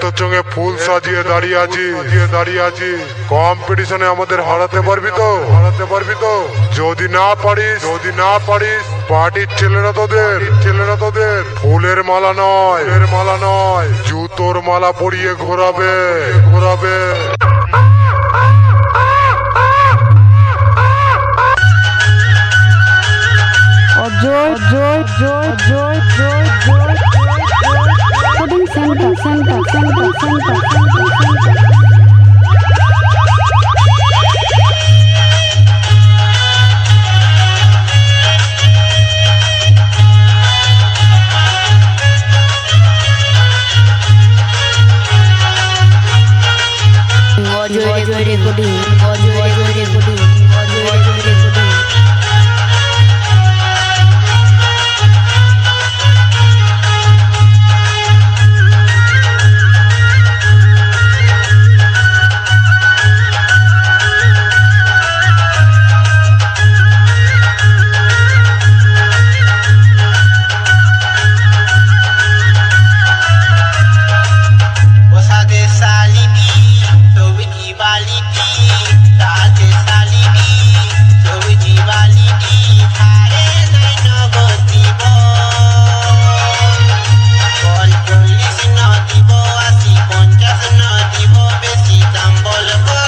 তোর চোখে ফুল সাজিয়ে দাঁড়িয়ে আছি। দাঁড়িয়ে আছি। কম্পিটিশনে আমাদের হারাতে পারবি তো? হারাতে পারবি তো? যদি না পারিস, যদি না পারিস, পার্টির ছেলেরা তোদের। ছেলেরা তোদের। ফুলের মালা নয়। ফুলের মালা নয়। জুতোর মালা পরিয়ে ঘোরাবে। ঘোরাবে। জয় জয় জয় জয় জয় 三个三个三个三个三三。Not the hope is it and ball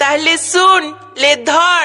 তাহলে শুন লে ধর।